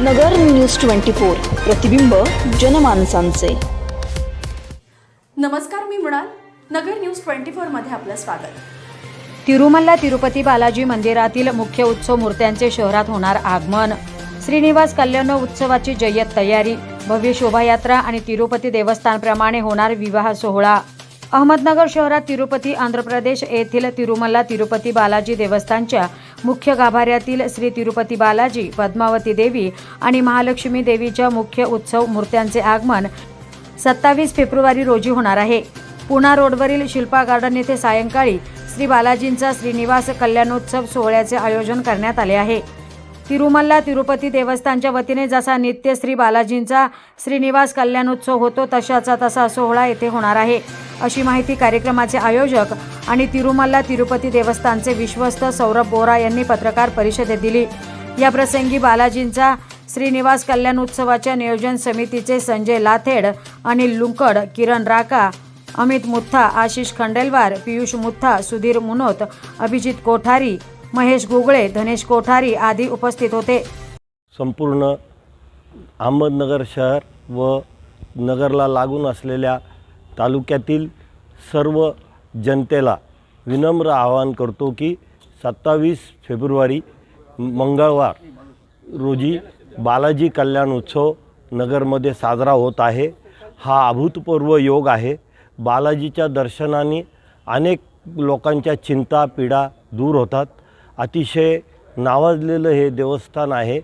नगर news twenty four प्रतिबिंब जनमानसांचे. नमस्कार मी मृणाल. नगर न्यूज ट्वेंटी फोरमध्ये आपलं स्वागत. तिरुमल्ला तिरुपती बालाजी मंदिरातील मुख्य उत्सव मूर्त्यांचे शहरात होणार आगमन. श्रीनिवास कल्याण उत्सवाची जय्यत तयारी भव्य शोभायात्रा आणि तिरुपती देवस्थानप्रमाणे होणार विवाह सोहळा. अहमदनगर शहरात तिरुपती आंध्र प्रदेश येथील तिरुमल्ला तिरुपती बालाजी देवस्थानच्या मुख्य गाभाऱ्यातील श्री तिरुपती बालाजी पद्मावती देवी आणि महालक्ष्मी देवीच्या मुख्य उत्सव मूर्त्यांचे आगमन सत्तावीस फेब्रुवारी रोजी होणार आहे. पुणा रोडवरील शिल्पा गार्डन येथे सायंकाळी श्री बालाजींचा श्रीनिवास कल्याणोत्सव सोहळ्याचे आयोजन करण्यात आले आहे. तिरुमल्ला तिरुपती देवस्थानच्या वतीने जसा नित्य श्री बालाजींचा श्रीनिवास कल्याणोत्सव होतो तशाचा तसा सोहळा येथे होणार आहे. अशी माहिती कार्यक्रमाचे आयोजक आणि तिरुमल्ला तिरुपती देवस्थानचे विश्वस्त सौरभ बोरा यांनी पत्रकार परिषदेत दिली. या प्रसंगी बालाजींचा श्रीनिवास कल्याण उत्सवाच्या नियोजन समितीचे संजय लाथेड अनिल लुंकड किरण राका अमित मुथा आशिष खंडेलवार पियुष मुथा सुधीर मुनोत अभिजित कोठारी महेश गुगळे धनेश कोठारी आदी उपस्थित होते. संपूर्ण अहमदनगर शहर व नगरला लागून असलेल्या तालुक्यातील सर्व जनतेला विनम्र आवाहन करतो की सत्तावीस फेब्रुवारी मंगळवार रोजी बालाजी कल्याण उत्सव नगरमध्ये साजरा होत आहे. हा अभूतपूर्व योग आहे. बालाजीच्या दर्शनाने अनेक लोकांच्या चिंता पीडा दूर होतात. अतिशय नावाजलेलं हे देवस्थान आहे.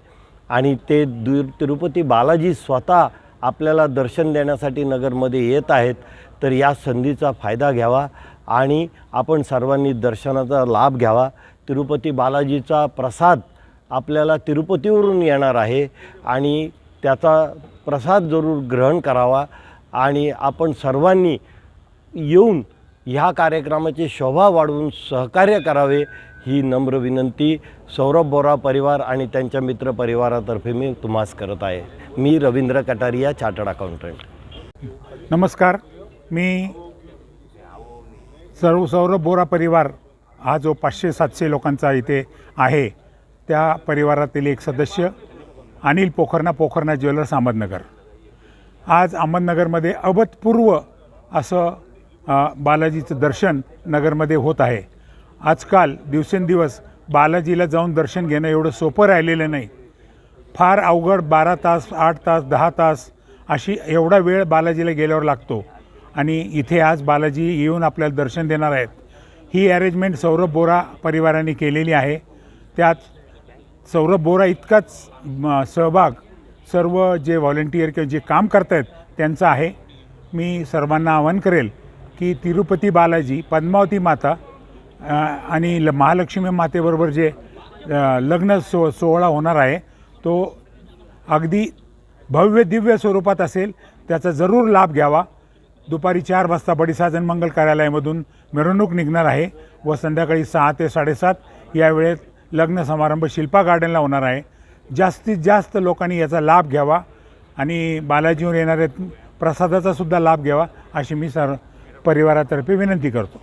आणि ते दु तिरुपती बालाजी स्वतः आपल्याला दर्शन देण्यासाठी नगरमध्ये येत आहेत. तर या संधीचा फायदा घ्यावा आणि आपण सर्वांनी दर्शनाचा लाभ घ्यावा. तिरुपती बालाजीचा प्रसाद आपल्याला तिरुपतीवरून येणार आहे आणि त्याचा प्रसाद जरूर ग्रहण करावा आणि आपण सर्वांनी येऊन ह्या कार्यक्रमाची शोभा वाढवून सहकार्य करावे ही नम्र विनंती सौरभ बोरा परिवार आणि त्यांच्या मित्र परिवारातर्फे मी तुम्हास करत आहे. मी रवींद्र कटारिया चार्टर्ड अकाउंटंट. नमस्कार. मी सर्व सौरभ बोरा परिवार हा जो पाचशे सातशे लोकांचा इथे आहे त्या परिवारातील एक सदस्य अनिल पोखरणा पोखरणा ज्वेलर्स अहमदनगर. आज अहमदनगरमध्ये अभूतपूर्व असं बालाजीचं दर्शन नगरमध्ये होत आहे. आजकाल दिवसेंदिवस बालाजीला जाऊन दर्शन घेणं एवढं सोपं राहिलेलं नाही. फार अवघड बारा तास आठ तास दहा तास अशी एवढा वेळ बालाजीला गेल्यावर लागतो. आणि इथे आज बालाजी येऊन आपल्याला दर्शन देणार आहेत. ही अरेंजमेंट सौरभ बोरा परिवाराने केलेली आहे. त्यात सौरभ बोरा इतकाच म, सहभाग सर्व जे व्हॉलेंटियर किंवा जे काम करत आहेत त्यांचं आहे. मी सर्वांना आवाहन करेल की तिरुपती बालाजी पद्मावती माता आणि ल महालक्ष्मी मातेबरोबर जे लग्न सो सोहळा होणार आहे तो अगदी भव्य दिव्य स्वरूपात असेल त्याचा जरूर लाभ घ्यावा. दुपारी चार वाजता बडीसाजन मंगल कार्यालयामधून मिरवणूक निघणार आहे व संध्याकाळी सहा ते साडेसात या वेळेत लग्न समारंभ शिल्पा गार्डनला होणार आहे. जास्तीत जास्त लोकांनी याचा लाभ घ्यावा आणि बालाजीवर येणाऱ्या प्रसादाचासुद्धा लाभ घ्यावा अशी मी सर परिवारातर्फे विनंती करतो.